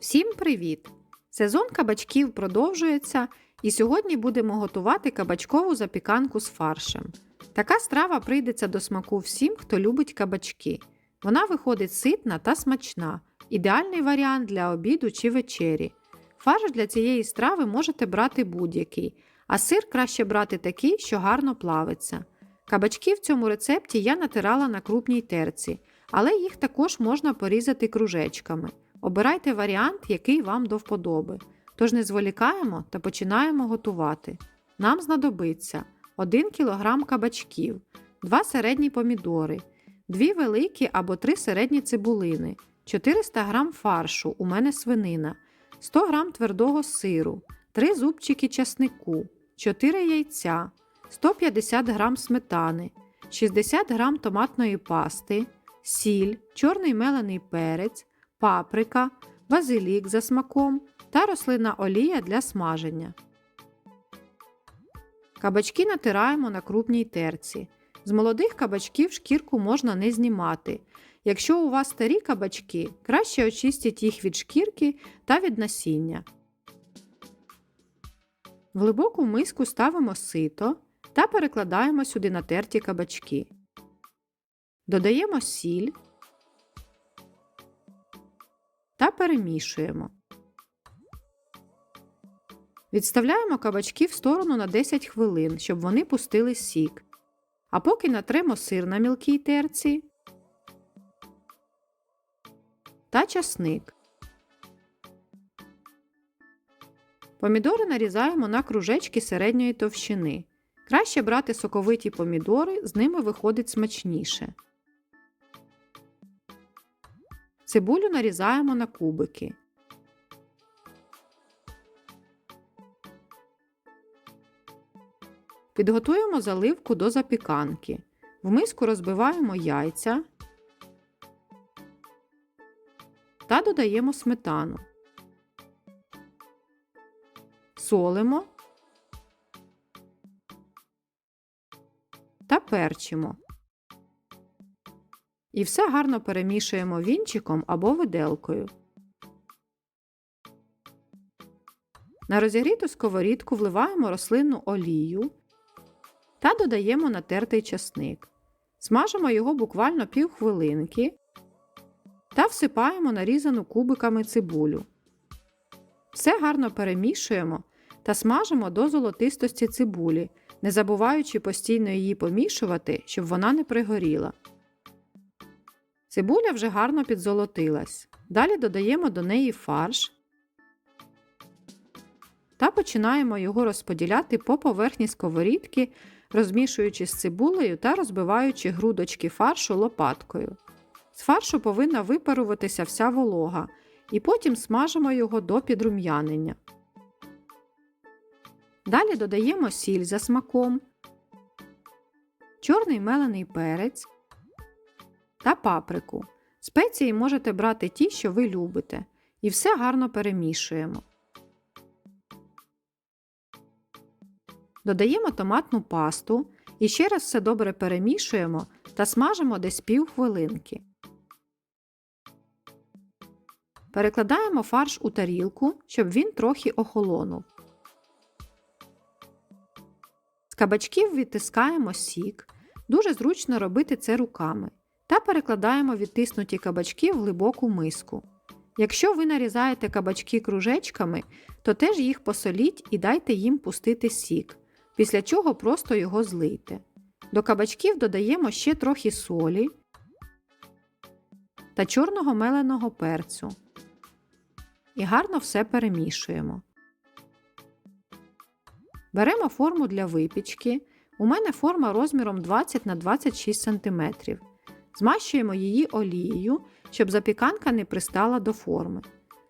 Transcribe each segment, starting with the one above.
Всім привіт! Сезон кабачків продовжується, і сьогодні будемо готувати кабачкову запіканку з фаршем. Така страва прийдеться до смаку всім, хто любить кабачки. Вона виходить ситна та смачна, ідеальний варіант для обіду чи вечері. Фарш для цієї страви можете брати будь-який, а сир краще брати такий, що гарно плавиться. Кабачки в цьому рецепті я натирала на крупній терці, але їх також можна порізати кружечками. Обирайте варіант, який вам до вподоби. Тож не зволікаємо та починаємо готувати. Нам знадобиться 1 кг кабачків, 2 середні помідори, 2 великі або 3 середні цибулини, 400 г фаршу, у мене свинина, 100 г твердого сиру, 3 зубчики часнику, 4 яйця, 150 г сметани, 60 г томатної пасти, сіль, чорний мелений перець, паприка, базилік за смаком та рослинна олія для смаження. Кабачки натираємо на крупній терці. З молодих кабачків шкірку можна не знімати. Якщо у вас старі кабачки, краще очистіть їх від шкірки та від насіння. В глибоку миску ставимо сито та перекладаємо сюди натерті кабачки. Додаємо сіль та перемішуємо. Відставляємо кабачки в сторону на 10 хвилин, щоб вони пустили сік. А поки натремо сир на мілкій терці та часник. Помідори нарізаємо на кружечки середньої товщини. Краще брати соковиті помідори, з ними виходить смачніше. Цибулю нарізаємо на кубики. Підготуємо заливку до запіканки. В миску розбиваємо яйця та додаємо сметану. Солимо та перчимо. І все гарно перемішуємо вінчиком або виделкою. На розігріту сковорідку вливаємо рослинну олію та додаємо натертий часник. Смажимо його буквально півхвилинки та всипаємо нарізану кубиками цибулю. Все гарно перемішуємо та смажимо до золотистості цибулі, не забуваючи постійно її помішувати, щоб вона не пригоріла. Цибуля вже гарно підзолотилась. Далі додаємо до неї фарш та починаємо його розподіляти по поверхні сковорідки, розмішуючи з цибулею та розбиваючи грудочки фаршу лопаткою. З фаршу повинна випаруватися вся волога, і потім смажимо його до підрум'янення. Далі додаємо сіль за смаком, чорний мелений перець та паприку. Спеції можете брати ті, що ви любите, і все гарно перемішуємо. Додаємо томатну пасту і ще раз все добре перемішуємо та смажимо десь пів хвилинки. Перекладаємо фарш у тарілку, щоб він трохи охолонув. З кабачків відтискаємо сік. Дуже зручно робити це руками. Та перекладаємо відтиснуті кабачки в глибоку миску. Якщо ви нарізаєте кабачки кружечками, то теж їх посоліть і дайте їм пустити сік, після чого просто його злийте. До кабачків додаємо ще трохи солі та чорного меленого перцю. І гарно все перемішуємо. Беремо форму для випічки. У мене форма розміром 20 на 26 см. Змащуємо її олією, щоб запіканка не пристала до форми.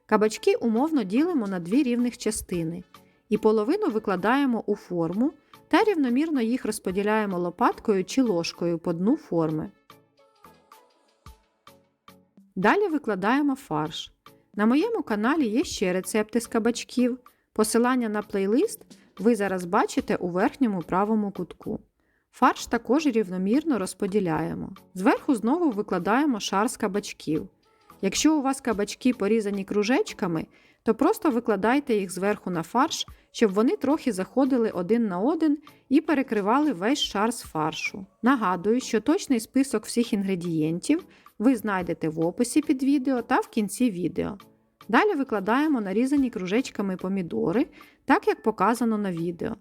Кабачки умовно ділимо на дві рівних частини і половину викладаємо у форму та рівномірно їх розподіляємо лопаткою чи ложкою по дну форми. Далі викладаємо фарш. На моєму каналі є ще рецепти з кабачків. Посилання на плейлист ви зараз бачите у верхньому правому кутку. Фарш також рівномірно розподіляємо. Зверху знову викладаємо шар з кабачків. Якщо у вас кабачки порізані кружечками, то просто викладайте їх зверху на фарш, щоб вони трохи заходили один на один і перекривали весь шар з фаршу. Нагадую, що точний список всіх інгредієнтів ви знайдете в описі під відео та в кінці відео. Далі викладаємо нарізані кружечками помідори, так як показано на відео.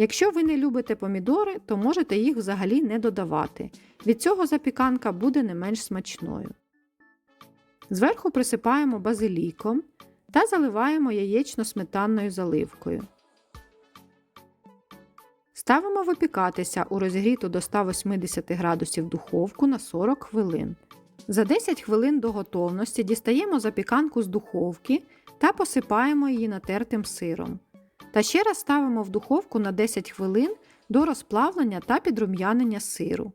Якщо ви не любите помідори, то можете їх взагалі не додавати. Від цього запіканка буде не менш смачною. Зверху присипаємо базиліком та заливаємо яєчно-сметанною заливкою. Ставимо випікатися у розігріту до 180 градусів духовку на 40 хвилин. За 10 хвилин до готовності дістаємо запіканку з духовки та посипаємо її натертим сиром. Та ще раз ставимо в духовку на 10 хвилин до розплавлення та підрум'янення сиру.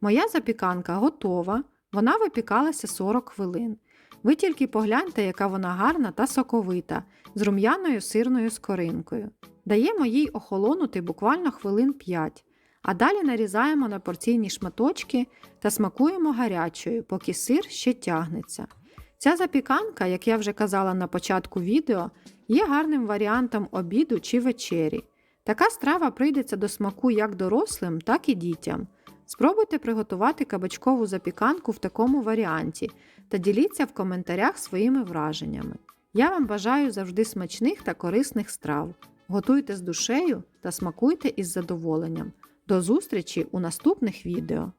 Моя запіканка готова, вона випікалася 40 хвилин. Ви тільки погляньте, яка вона гарна та соковита, з рум'яною сирною скоринкою. Даємо їй охолонути буквально хвилин 5, а далі нарізаємо на порційні шматочки та смакуємо гарячою, поки сир ще тягнеться. Ця запіканка, як я вже казала на початку відео, є гарним варіантом обіду чи вечері. Така страва прийдеться до смаку як дорослим, так і дітям. Спробуйте приготувати кабачкову запіканку в такому варіанті та діліться в коментарях своїми враженнями. Я вам бажаю завжди смачних та корисних страв. Готуйте з душею та смакуйте із задоволенням. До зустрічі у наступних відео!